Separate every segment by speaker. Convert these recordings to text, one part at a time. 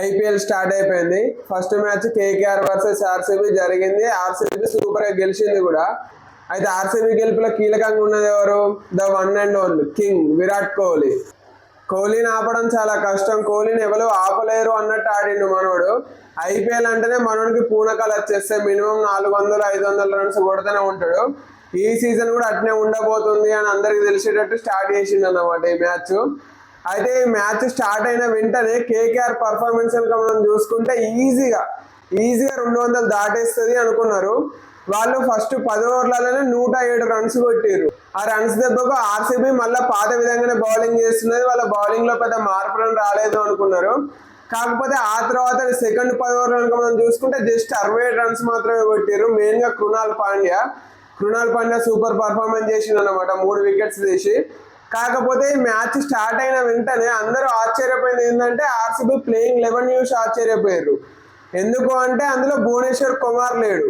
Speaker 1: IPL start అయిపోయింది. First match KKR versus RCB జరిగింది. RCB సూపర్గా గెలిచింది కూడా. అయితే ఆర్సీబీ గెలుపులో కీలకంగా ఉన్నది ఎవరు? The one and only king Virat Kohli. కోహ్లీని ఆపడం చాలా కష్టం. కోహ్లీని ఎవరు ఆపలేరు అన్నట్టు ఆడిండు మనోడు. ఐపీఎల్ అంటేనే మనోడికి పూనకాలు వచ్చేస్తే మినిమం నాలుగు వందలు ఐదు వందల రన్స్ కొడుతూనే ఉంటాడు. ఈ సీజన్ కూడా అట్నే ఉండబోతుంది అని అందరికి తెలిసేటట్టు స్టార్ట్ చేసిండు అన్నమాట ఈ మ్యాచ్. అయితే ఈ మ్యాచ్ స్టార్ట్ అయిన వెంటనే కేకేఆర్ పర్ఫార్మెన్స్ కనుక మనం చూసుకుంటే ఈజీగా ఈజీగా రెండు వందలు దాటేస్తుంది అనుకున్నారు. వాళ్ళు ఫస్ట్ పది ఓవర్లలోనే నూట ఏడు రన్స్ కొట్టారు ఆ రన్స్ దెబ్బకు ఆర్సీబీ మళ్ళీ పాత విధంగానే బౌలింగ్ చేస్తున్నది. వాళ్ళ బౌలింగ్లో పెద్ద మార్పులను రాలేదు అనుకున్నారు. కాకపోతే ఆ తర్వాత సెకండ్ పది ఓవర్లు కనుక మనం చూసుకుంటే జస్ట్ అరవై ఏడు రన్స్ మాత్రమే కొట్టారు మెయిన్గా కృణాల్ పాండ్యా. కృణాల్ పాండ్యా సూపర్ పర్ఫార్మెన్స్ చేసిండు అనమాట మూడు వికెట్స్ తీసి. కాకపోతే ఈ మ్యాచ్ స్టార్ట్ అయిన వెంటనే అందరూ ఆశ్చర్యపోయింది ఏంటంటే ఆర్సీబీ ప్లేయింగ్ లెవెన్ న్యూస్ ఆశ్చర్యపోయారు. ఎందుకు అంటే అందులో భువనేశ్వర్ కుమార్ లేడు.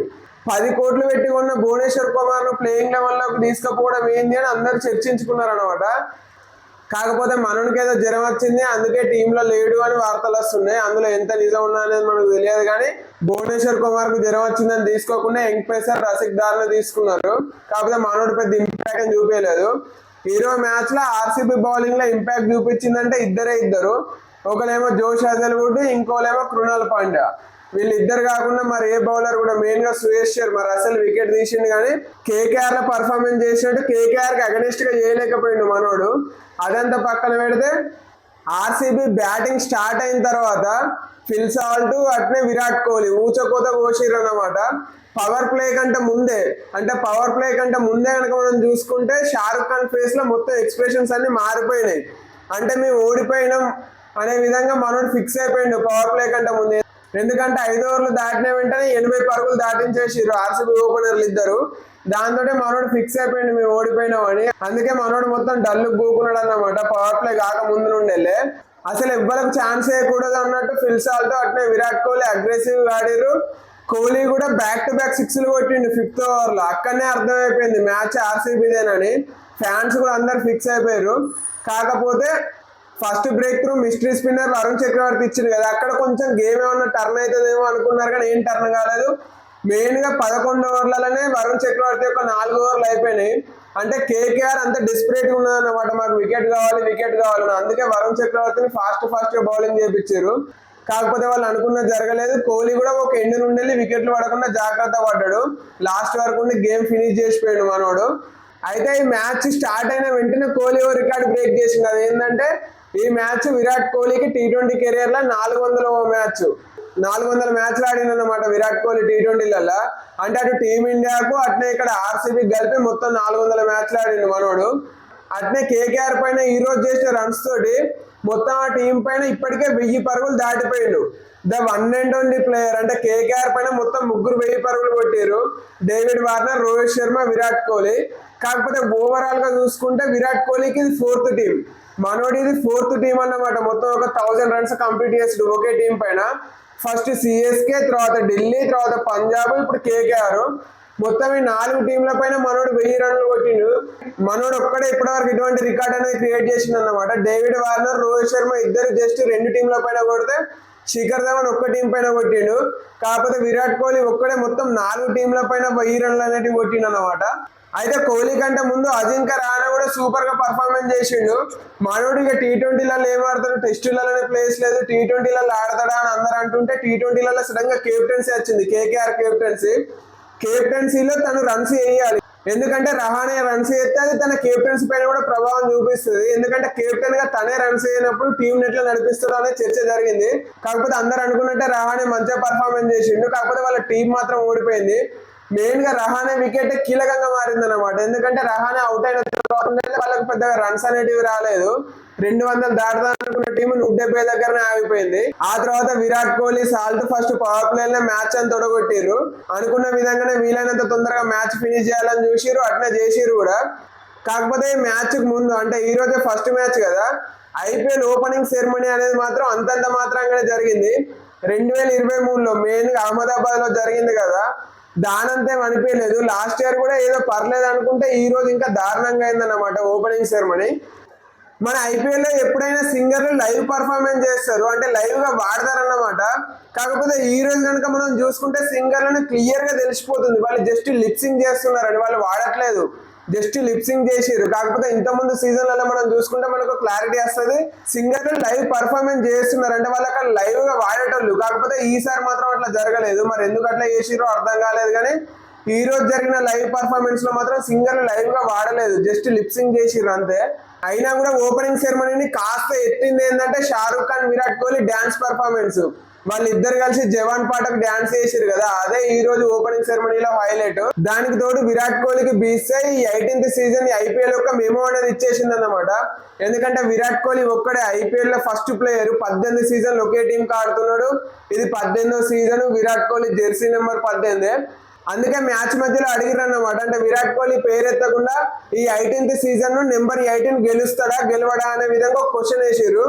Speaker 1: పది కోట్లు పెట్టి కొన్న భువనేశ్వర్ కుమార్ను ప్లేయింగ్ లెవెల్లోకి తీసుకుపోవడం ఏంది అని అందరూ చర్చించుకున్నారు అనమాట కాకపోతే మనకి ఏదో జ్వరం వచ్చింది అందుకే టీంలో లేడు అని వార్తలు వస్తున్నాయి. అందులో ఎంత నిజం ఉన్నా అనేది మనకు తెలియదు కానీ భువనేశ్వర్ కుమార్కు జ్వరం వచ్చిందని తీసుకోకుండా యంగ్ పేసర్ రసిక్ దార్ని తీసుకున్నారు. కాకపోతే మనోడు పెద్ద ఇంపాక్ట్ అని చూపించలేదు. హీరో మ్యాచ్లో ఆర్సీబీ బౌలింగ్లో ఇంపాక్ట్ చూపించిందంటే ఇద్దరే ఇద్దరు. ఒకలేమో జోష్ హజల్వుడ్ ఇంకోలేమో కృణాల్ పాండ్యా. వీళ్ళిద్దరు కాకుండా మరి ఏ బౌలర్ కూడా మెయిన్గా సురేష్ శర్మ. అసలు వికెట్ తీసిండు కానీ కేకేఆర్లో పర్ఫార్మెన్స్ చేసినట్టు కేకేఆర్కి అగనిస్ట్గా చేయలేకపోయిండు మనోడు. అదంతా పక్కన పెడితే ఆర్సీబీ బ్యాటింగ్ స్టార్ట్ అయిన తర్వాత ఫిల్ సాల్ట్ అట్నే విరాట్ కోహ్లీ ఊచకోత కోసిరు అన్నమాట పవర్ ప్లే కంటే ముందే అంటే పవర్ ప్లే కంటే ముందే కనుక మనం చూసుకుంటే షారుఖ్ ఖాన్ ఫేస్లో మొత్తం ఎక్స్ప్రెషన్స్ అన్ని మారిపోయినాయి. అంటే మేము ఓడిపోయినాం అనే విధంగా మనోడు ఫిక్స్ అయిపోయిండు పవర్ ప్లే కంటే ముందే. ఎందుకంటే ఐదు ఓవర్లు దాటిన వెంటనే ఎనభై పరుగులు దాటించేసారు ఆర్సీబీ ఓపెనర్లు ఇద్దరు. దాంతో మనోడు ఫిక్స్ అయిపోయింది మేము ఓడిపోయినామని. అందుకే మనోడు మొత్తం డల్లు గూకున్నాడు అన్నమాట పవర్ ప్లే కాక ముందు నుండెళ్ళే అసలు ఎవ్వరికి ఛాన్స్ వేయకూడదు అన్నట్టు ఫిల్సాల్తో అట్నే విరాట్ కోహ్లీ అగ్రెసివ్ ఆడిరు కోహ్లీ కూడా బ్యాక్ టు బ్యాక్ సిక్స్లు కొట్టిండు ఫిఫ్త్ ఓవర్లో. అక్కడనే అర్థమైపోయింది మ్యాచ్ ఆర్సీబీదేనని. ఫ్యాన్స్ కూడా అందరు ఫిక్స్ అయిపోయారు. కాకపోతే first breakthrough mystery spinner Arun Chakravarthy ఇచ్చింది కదా. అక్కడ కొంచెం గేమ్ ఏమన్నా టర్న్ అవుతుందేమో అనుకున్నారు కానీ ఏం టర్న్ కాలేదు. మెయిన్గా పదకొండు ఓవర్లలోనే వరుణ్ చక్రవర్తి యొక్క నాలుగు ఓవర్లు అయిపోయినాయి. అంటే కేకేఆర్ అంత డిస్పరేట్ ఉన్నది అన్నమాట మాకు వికెట్ కావాలి వికెట్ కావాలి అందుకే వరుణ్ చక్రవర్తిని ఫాస్ట్ ఫాస్ట్గా బౌలింగ్ చేయించారు కాకపోతే వాళ్ళు అనుకున్నది జరగలేదు. కోహ్లీ కూడా ఒక ఎండు నుండి వికెట్లు పడకుండా జాగ్రత్త పడ్డాడు. లాస్ట్ వరకు ఉండి గేమ్ ఫినిష్ చేసిపోయాడు మనోడు. అయితే ఈ మ్యాచ్ స్టార్ట్ అయిన వెంటనే కోహ్లీ ఓ రికార్డ్ బ్రేక్ చేసింది అది ఏంటంటే ఈ మ్యాచ్ విరాట్ కోహ్లీకి టీ ట్వంటీ కెరియర్లో నాలుగు వందల మ్యాచ్. నాలుగు వందల మ్యాచ్లు ఆడిందన్నమాట విరాట్ కోహ్లీ టీ ట్వంటీలలో అంటే అటు టీమిండియాకు అట్నే ఇక్కడ ఆర్సీబీ కలిపి మొత్తం నాలుగు వందల మ్యాచ్లు ఆడిండు మనోడు. అట్నే కేకేఆర్ పైన ఈ రోజు చేసిన రన్స్ తోటి మొత్తం ఆ టీం పైన ఇప్పటికే వెయ్యి పరుగులు దాటిపోయిండు. The one and only player అంటే కేకేఆర్ పైన మొత్తం ముగ్గురు వెయ్యి పరుగులు కొట్టారు డేవిడ్ వార్నర్ రోహిత్ శర్మ విరాట్ కోహ్లీ. కాకపోతే ఓవరాల్గా చూసుకుంటే విరాట్ కోహ్లీకి ఇది ఫోర్త్ టీం మనోడి ఇది ఫోర్త్ టీం అన్నమాట. మొత్తం ఒక థౌజండ్ రన్స్ కంప్లీట్ చేసాడు ఒకే టీం పైన. ఫస్ట్ సిఎస్కే తర్వాత ఢిల్లీ తర్వాత పంజాబ్ ఇప్పుడు కేకేఆర్ మొత్తం ఈ నాలుగు టీంల పైన మనోడు వెయ్యి రన్లు కొట్టిండు. మనోడు ఒక్కడే ఇప్పటివరకు ఇటువంటి రికార్డ్ అనేది క్రియేట్ చేసిండు అనమాట డేవిడ్ వార్నర్ రోహిత్ శర్మ ఇద్దరు జస్ట్ రెండు టీంల పైన కొడితే శిఖర్ ధవన్ ఒక్క టీం పైన కొట్టిండు. కాకపోతే విరాట్ కోహ్లీ ఒక్కడే మొత్తం నాలుగు టీంల పైన వెయ్యి రన్లు అనేటివి కొట్టిండు అనమాట అయితే కోహ్లీ కంటే ముందు అజింక్య రాణా కూడా సూపర్గా పర్ఫార్మెన్స్ చేసిండు. మనోడు ఇక టీ ట్వంటీలలో ఏం ఆడతాడు? టెస్టులలోనే ప్లేస్ లేదు. టీ ట్వంటీలలో ఆడతాడా అని అందరు అంటుంటే టీ ట్వంటీలలో సడన్గా కెప్టెన్సీ వచ్చింది. కేకేఆర్ కెప్టెన్సీ కెప్టెన్సీలో తను రన్స్ వేయాలి ఎందుకంటే రహానే రన్స్ చేస్తే అది తన కెప్టెన్సీ పైన కూడా ప్రభావం చూపిస్తుంది. ఎందుకంటే కెప్టెన్గా తనే రన్స్ అయినప్పుడు టీం నెట్లో నడిపిస్తాడు అనే చర్చ జరిగింది. కాకపోతే అందరు అనుకున్నట్టే రహానే మంచిగా పర్ఫార్మెన్స్ చేసిండు. కాకపోతే వాళ్ళ టీం మాత్రం ఓడిపోయింది. మెయిన్గా రహానే వికెట్ కీలకంగా మారింది అనమాట ఎందుకంటే రహానే అవుట్ అయిన తర్వాత వాళ్ళకి పెద్దగా రన్స్ అనేటివి రాలేదు. రెండు వందలు దాటదనుకున్న టీం నూట డెబ్బై దగ్గరనే ఆగిపోయింది. ఆ తర్వాత Virat Kohli Salt first power play match అని తొడగొట్టిర్రు. అనుకున్న విధంగానే వీలైనంత తొందరగా మ్యాచ్ ఫినిష్ చేయాలని చూసిర్రు. అట్లా చేసిర్రు కూడా. కాకపోతే ఈ మ్యాచ్ ముందు అంటే ఈ రోజే ఫస్ట్ మ్యాచ్ కదా. ఐపీఎల్ ఓపెనింగ్ సెరమనీ అనేది మాత్రం అంతంత మాత్రంగానే జరిగింది. రెండు వేల ఇరవై మూడులో మెయిన్ అహ్మదాబాద్లో అహ్మదాబాద్లో జరిగింది కదా. దానంతే అనిపించలేదు లాస్ట్ ఇయర్ కూడా ఏదో పర్లేదు అనుకుంటే ఈ రోజు ఇంకా దారుణంగా అయిందన్నమాట ఓపెనింగ్ సెరమనీ. మన ఐపీఎల్లో ఎప్పుడైనా సింగర్లు లైవ్ పర్ఫార్మెన్స్ చేస్తారు. అంటే లైవ్గా వాడతారన్నమాట. కాకపోతే ఈ రోజు కనుక మనం చూసుకుంటే సింగర్లను క్లియర్గా తెలిసిపోతుంది. వాళ్ళు జస్ట్ లిప్సింగ్ చేస్తున్నారని వాళ్ళు వాడట్లేదు. జస్ట్ లిప్సింగ్ చేసిర్రు. కాకపోతే ఇంతకుముందు ముందు సీజన్లలో మనం చూసుకుంటే మనకు క్లారిటీ వస్తుంది. సింగర్ లైవ్ పర్ఫార్మెన్స్ చేస్తున్నారు. అంటే వాళ్ళు అక్కడ లైవ్గా వాడేటోళ్ళు. కాకపోతే ఈసారి మాత్రం అట్లా జరగలేదు. మరి ఎందుకు అట్లా చేసిరో అర్థం కాలేదు కానీ ఈ రోజు జరిగిన లైవ్ పర్ఫార్మెన్స్లో మాత్రం సింగర్ లైవ్గా వాడలేదు. జస్ట్ లిప్సింగ్ చేసిర్రు అంతే. అయినా కూడా ఓపెనింగ్ సెరమనీని కాస్త ఎత్తింది ఏంటంటే షారూఖ్ ఖాన్ విరాట్ కోహ్లీ డాన్స్ పర్ఫార్మెన్స్ వాళ్ళిద్దరు కలిసి జవాన్ పాటకు డాన్స్ చేసిరు కదా అదే ఈ రోజు ఓపెనింగ్ సెరమనీలో హైలైట్ దానికి తోడు విరాట్ కోహ్లీకి బీసై ఎయిటీన్త్ సీజన్ ఐపీఎల్ యొక్క మెమో అనేది ఇచ్చేసింది అనమాట ఎందుకంటే విరాట్ కోహ్లీ ఒక్కడే ఐపీఎల్లో ఫస్ట్ ప్లేయర్ పద్దెనిమిది సీజన్ ఒకే టీం ఆడుతున్నాడు. ఇది పద్దెనిమిదో season Virat Kohli jersey number పద్దెనిమిది. అందుకే మ్యాచ్ మధ్యలో అడిగిరు అనమాట అంటే విరాట్ కోహ్లీ పేరెత్తకుండా ఈ ఎయిటీన్త్ సీజన్ నెంబర్ ఎయిటీన్ గెలుస్తాడా గెలవడా అనే విధంగా క్వశ్చన్ వేసారు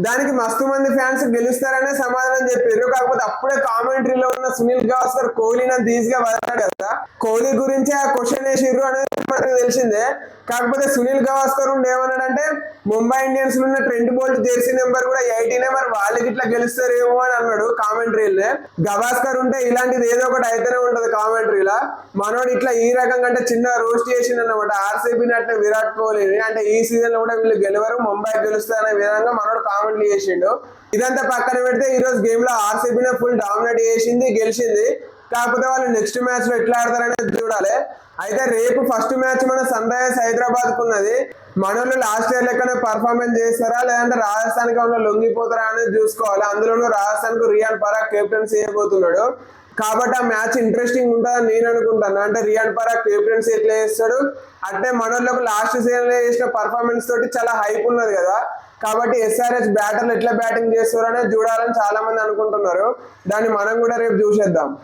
Speaker 1: దానికి మస్తు మంది ఫ్యాన్స్ గెలుస్తారనే సమాధానం చెప్పారు. కాకపోతే అప్పుడే కామెంటరీలో ఉన్న సునీల్ గవాస్కర్ కోహ్లీని తీసిగా వదలాడు కదా. కోహ్లీ గురించి ఆ క్వశ్చన్ వేసిర్రు అనేది మనకు తెలిసిందే. కాకపోతే సునీల్ గవాస్కర్ ఉండి ఏమన్నాడంటే ముంబై ఇండియన్స్ ఉన్న ట్రెండ్ బోల్ట్ జెర్సీ నెంబర్ కూడా ఎయిటీనే మరి వాళ్ళకి ఇట్లా గెలుస్తారేమో అని అన్నాడు కామెంటరీలే. గవాస్కర్ ఉంటే ఇలాంటిది ఏదో ఒకటి అయితేనే ఉంటది కామెంటరీలా. మనోడు ఇట్లా ఈ రకంగా అంటే చిన్న రోస్ట్ చేసిండు అనమాట ఆర్సీబీ అంటే విరాట్ కోహ్లీని అంటే ఈ సీజన్లో కూడా వీళ్ళు గెలవరు ముంబై గెలుస్తారనే విధంగా మనోడు కామెంట్లు చేసిండు. ఇదంతా పక్కన పెడితే ఈ రోజు గేమ్లో ఆర్సీబీనే ఫుల్ డామినేట్ చేసింది గెలిచింది. కాకపోతే వాళ్ళు నెక్స్ట్ మ్యాచ్లో ఎట్లా ఆడతారనేది చూడాలి. అయితే రేపు ఫస్ట్ మ్యాచ్ మన సన్ రైజర్స్ హైదరాబాద్కు ఉన్నది. మనోళ్ళు లాస్ట్ ఇయర్ లెక్కనే పర్ఫార్మెన్స్ చేస్తారా? లేదంటే రాజస్థాన్కి లొంగిపోతారా అనేది చూసుకోవాలి. అందులోనూ రాజస్థాన్కు రియాన్ పరాగ్ కెప్టెన్సీ చేయబోతున్నాడు. కాబట్టి ఆ మ్యాచ్ ఇంట్రెస్టింగ్ ఉంటుందని నేను అనుకుంటాను. అంటే రియాన్ పరాగ్ కెప్టెన్సీ ఎట్లా చేస్తాడు? అంటే మనోళ్ళకు లాస్ట్ సీజన్లో చేసిన పర్ఫార్మెన్స్ తోటి చాలా హైప్ ఉన్నది కదా. కాబట్టి ఎస్ఆర్ఎస్ బ్యాటర్లు ఎట్లా బ్యాటింగ్ చేస్తారు అనేది చూడాలని చాలా మంది అనుకుంటున్నారు. దాన్ని మనం కూడా రేపు చూసేద్దాం.